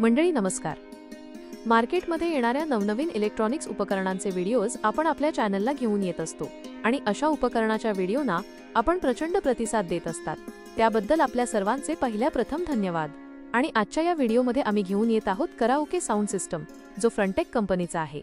मंडळी नमस्कार. मार्केटमध्ये येणाऱ्या नवनवीन इलेक्ट्रॉनिक्स उपकरणांचे व्हिडिओज आपण आपल्या चॅनलला घेऊन येत असतो आणि अशा उपकरणाच्या व्हिडिओना आपण प्रचंड प्रतिसाद देत असतात. त्याबद्दल आपल्या सर्वांचे पहिल्या प्रथम धन्यवाद. आणि आजच्या या व्हिडिओमध्ये आम्ही घेऊन येत आहोत कराओके साऊंड सिस्टम जो फ्रंटेक कंपनीचा आहे.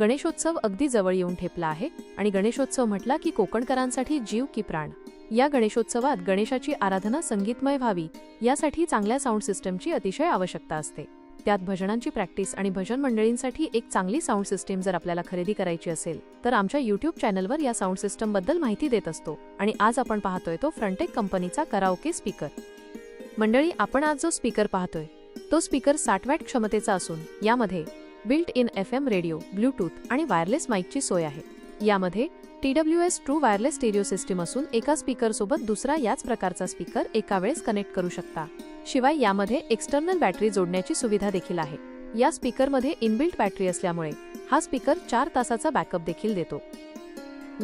गणेशोत्सव अगदी जवळ येऊन ठेपला आहे आणि गणेशोत्सव म्हटला की कोकणकरांसाठी जीव की प्राण. या गणेशोत्सवात गणेशाची आराधना संगीतमय व्हावी यासाठी चांगल्या साऊंड सिस्टमची अतिशय आवश्यकता असते. त्यात भजनांची प्रॅक्टिस आणि भजन मंडळींसाठी एक चांगली साऊंड सिस्टीम जर आपल्याला खरेदी करायची असेल तर आमच्या युट्यूब चॅनलवर या साऊंड सिस्टमबद्दल माहिती देत असतो आणि आज आपण पाहतोय तो फ्रंटेक कंपनीचा कराओके स्पीकर. मंडळी आपण आज जो स्पीकर पाहतोय तो स्पीकर साठ वॅट क्षमतेचा असून यामध्ये built in F M radio bluetooth आणि वायरलेस माईकची सोय आहे. यामध्ये T W S true wireless stereo system असून एका स्पीकरसोबत दुसरा याच प्रकारचा स्पीकर एका वेळेस कनेक्ट करू शकता. शिवाय यामध्ये एक्सटर्नल बॅटरी जोडण्याची सुविधा देखील आहे. या स्पीकरमध्ये इनबिल्ट बॅटरी असल्यामुळे हा स्पीकर चार तासाचा बॅकअप देखील देतो.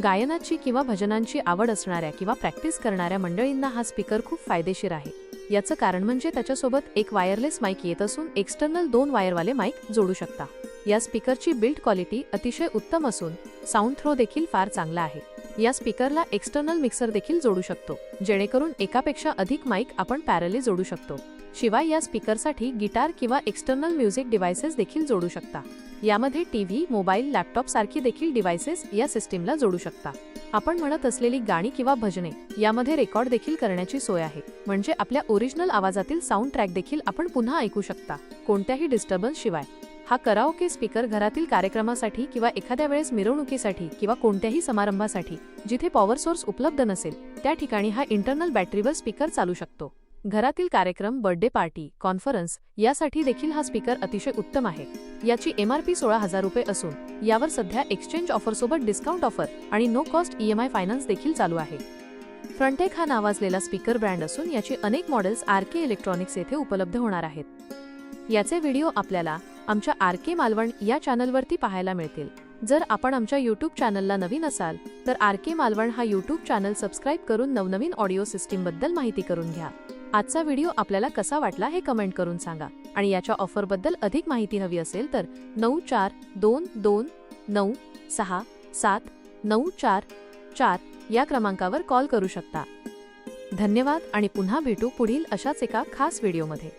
गायनाची किंवा भजनांची आवड असणाऱ्या किंवा प्रॅक्टिस करणाऱ्या मंडळींना हा स्पीकर खूप फायदेशीर आहे. याचं कारण म्हणजे त्याच्यासोबत एक वायरलेस माईक येत असून एक्सटर्नल दोन वायरवाले माईक जोडू शकता. या स्पीकरची बिल्ड क्वालिटी अतिशय उत्तम असून साऊंड थ्रो देखील फार चांगला आहे. या स्पीकरला एक्सटर्नल मिक्सर देखील जोडू शकतो जेणेकरून एकापेक्षा अधिक माईक आपण पॅरले जोडू शकतो. शिवाय या स्पीकरसाठी गिटार किंवा एक्सटर्नल म्युझिक डिव्हायसेस देखील जोडू शकता. यामध्ये टीव्ही मोबाईल लॅपटॉप सारखी देखील डिव्हायसेस या सिस्टीमला जोडू शकता. आपण म्हणत असलेली गाणी किंवा भजने यामध्ये रेकॉर्ड देखील करण्याची सोय आहे. म्हणजे आपल्या ओरिजिनल आवाजातील साऊंड ट्रॅक देखील आपण पुन्हा ऐकू शकता कोणत्याही डिस्टर्बन्स शिवाय. हा कराओके स्पीकर घरातील कार्यक्रमासाठी किंवा एखाद्या वेळेस मिरवणुकीसाठी किंवा कोणत्याही समारंभासाठी जिथे पॉवर सोर्स उपलब्ध नसेल त्या ठिकाणी हा इंटरनल बॅटरीवर स्पीकर चालू शकतो. घरातील कार्यक्रम बर्थडे पार्टी कॉन्फरन्स यासाठी देखील हा स्पीकर अतिशय उत्तम आहे. याची एमआरपी सोळा हजार रुपये असून यावर सध्या एक्सचेंज ऑफरसोबत डिस्काउंट ऑफर आणि नो कॉस्ट ईएमआय फायनान्स देखील चालू आहे. फ्रंटेक हा नावाजलेला स्पीकर ब्रँड असून याची अनेक मॉडेल्स आर के इलेक्ट्रॉनिक्स येथे उपलब्ध होणार आहेत. याचे व्हिडिओ आपल्याला आमच्या आर के मालवण या चॅनलवरती पाहायला मिळतील. जर आपण आमच्या यूट्यूब चॅनलला नवीन असाल तर आर के मालवण हा यूट्यूब चॅनल सबस्क्राईब करून नवनवीन ऑडिओ सिस्टीमबद्दल माहिती करून घ्या. आजचा व्हिडिओ आपल्याला कसा वाटला हे कमेंट करून सांगा. आणि याच्या ऑफरबद्दल अधिक माहिती हवी असेल तर नऊ चार दोन दोन नऊ सहा सात नऊ चार चार या क्रमांकावर कॉल करू शकता. धन्यवाद आणि पुन्हा भेटू पुढील अशाच एका खास व्हिडिओमध्ये.